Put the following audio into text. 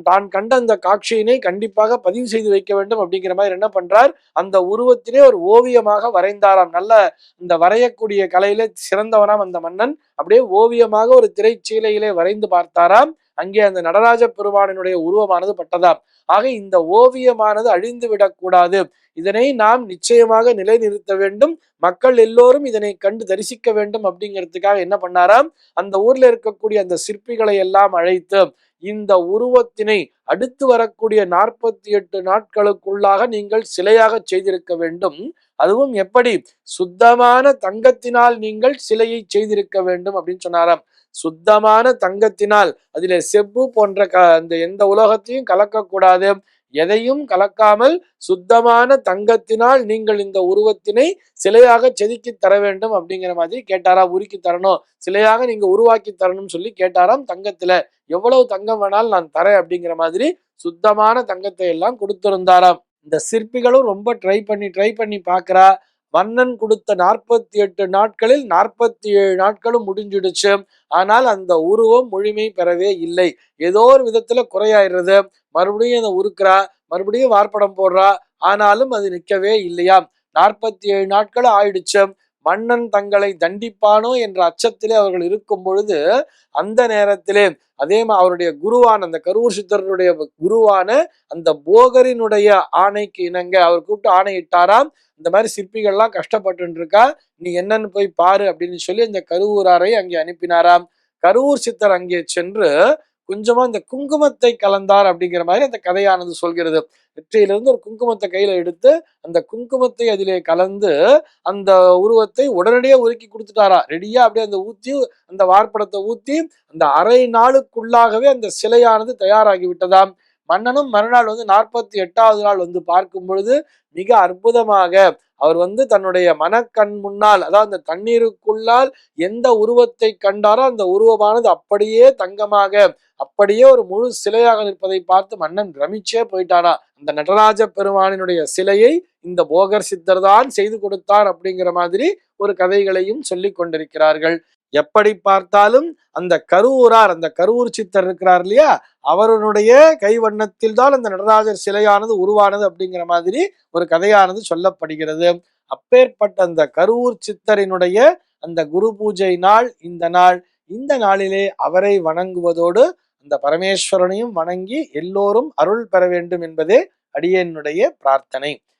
தான் கண்ட அந்த காட்சியினை கண்டிப்பாக பதிவு செய்து வைக்க வேண்டும் அப்படிங்கிற மாதிரி என்ன பண்றார்? அந்த உருவத்திலே ஒரு ஓவியமாக வரைந்தாராம். நல்ல இந்த வரையக்கூடிய கலையில சிறந்தவனாம் அந்த மன்னன். அப்படியே ஓவியமாக ஒரு திரைச்சீலையிலே வரைந்து பார்த்தாராம். அங்கே அந்த நடராஜ பெருமானினுடைய உருவமானது பட்டதாம். ஆக இந்த ஓவியமானது அழிந்து விடக்கூடாது. இதனை நாம் நிச்சயமாக நிலைநிறுத்த வேண்டும். மக்கள் எல்லோரும் இதனை கண்டு தரிசிக்க வேண்டும் அப்படிங்கிறதுக்காக என்ன பண்ணாராம்? அந்த ஊர்ல இருக்கக்கூடிய அந்த சிற்பிகளை எல்லாம் அழைத்து இந்த உருவத்தினை அடுத்து வரக்கூடிய நாற்பத்தி எட்டு நாட்களுக்குள்ளாக நீங்கள் சிலையாக செய்திருக்க வேண்டும். அதுவும் எப்படி? சுத்தமான தங்கத்தினால் நீங்கள் சிலையை செய்திருக்க வேண்டும் அப்படின்னு சொன்னாராம். சுத்தமான தங்கத்தினால். அதிலே செப்பு போன்ற க அந்த எந்த உலகத்தையும் கலக்கக்கூடாது. எதையும் கலக்காமல் சுத்தமான தங்கத்தினால் நீங்கள் இந்த உருவத்தினை சிலையாக செதுக்கி தர வேண்டும் அப்படிங்கிற மாதிரி கேட்டாரா? உருக்கி தரணும். சிலையாக நீங்க உருவாக்கி தரணும்னு சொல்லி கேட்டாராம் தங்கத்துல. எவ்வளவு தங்கம் வேணாலும் நான் தரேன் அப்படிங்கிற மாதிரி சுத்தமான தங்கத்தை எல்லாம் கொடுத்திருந்தாராம். இந்த சிற்பிகளும் ரொம்ப ட்ரை பண்ணி ட்ரை பண்ணி பார்க்குறா. மன்னன் கொடுத்த நாற்பத்தி எட்டு நாட்களில் நாற்பத்தி ஏழு நாட்களும் முடிஞ்சிடுச்சு. ஆனால் அந்த உருவம் முழுமை பெறவே இல்லை. ஏதோ ஒரு விதத்துல குறையாயிடுறது. மறுபடியும் அதை உருக்குறா மறுபடியும் வார்ப்படம் போடுறா ஆனாலும் அது நிற்கவே இல்லையாம் நாற்பத்தி ஏழு நாட்கள் ஆயிடுச்சு. மன்னன் தங்களை தண்டிப்பானோ என்ற அச்சத்திலே அவர்கள் இருக்கும் பொழுது அந்த நேரத்திலே அதே அவருடைய குருவான அந்த கரூர் சித்தருடைய குருவான அந்த போகரினுடைய ஆணைக்கு இணங்க அவர் கூப்பிட்டு ஆணையிட்டாராம். இந்த மாதிரி சிற்பிகள்லாம் கஷ்டப்பட்டு இருக்கா நீ என்னன்னு போய் பாரு அப்படின்னு சொல்லி அந்த கருவூராரை அங்கே அனுப்பினாராம். கரூர் சித்தர் அங்கே சென்று கொஞ்சமா இந்த குங்குமத்தை கலந்தார் அப்படிங்கிற மாதிரி அந்த கதையானது சொல்கிறது. வெற்றியிலிருந்து ஒரு குங்குமத்தை கையில எடுத்து அந்த குங்குமத்தை அதிலே கலந்து அந்த உருவத்தை உடனடியே உருக்கி கொடுத்துட்டாரா. ரெடியா அப்படியே அந்த ஊத்தி அந்த வார்ப்படத்தை ஊத்தி அந்த அரை நாளுக்குள்ளாகவே அந்த சிலையானது தயாராகி விட்டதாம் மன்னனும் மறுநாள் வந்து நாற்பத்தி எட்டாவது நாள் வந்து பார்க்கும் பொழுது மிக அற்புதமாக அவர் வந்து தன்னுடைய மனக்கண் முன்னால் அதாவது அந்த தண்ணீருக்குள்ளால் எந்த உருவத்தை கண்டாரோ அந்த உருவமானது அப்படியே தங்கமாக அப்படியே ஒரு முழு சிலையாக நிற்பதை பார்த்து மன்னன் பிரமிச்சே போயிட்டானா. அந்த நடராஜ பெருமானினுடைய சிலையை இந்த போகர் சித்தர் தான் செய்து கொடுத்தார் அப்படிங்கிற மாதிரி ஒரு கதைகளையும் சொல்லி கொண்டிருக்கிறார்கள். எப்படி பார்த்தாலும் அந்த கருவூரார் அந்த கருவூர் சித்தர் இருக்கிறார் இல்லையா? அவருடைய கைவண்ணத்தில் தான் அந்த நடராஜர் சிலையானது உருவானது அப்படிங்கிற மாதிரி ஒரு கதையானது சொல்லப்படுகிறது. அப்பேற்பட்ட அந்த கருவூர் சித்தரினுடைய அந்த குரு பூஜை நாள் இந்த நாள் இந்த நாளிலே அவரை வணங்குவதோடு அந்த பரமேஸ்வரனையும் வணங்கி எல்லோரும் அருள் பெற வேண்டும் என்பதே அடியனுடைய பிரார்த்தனை.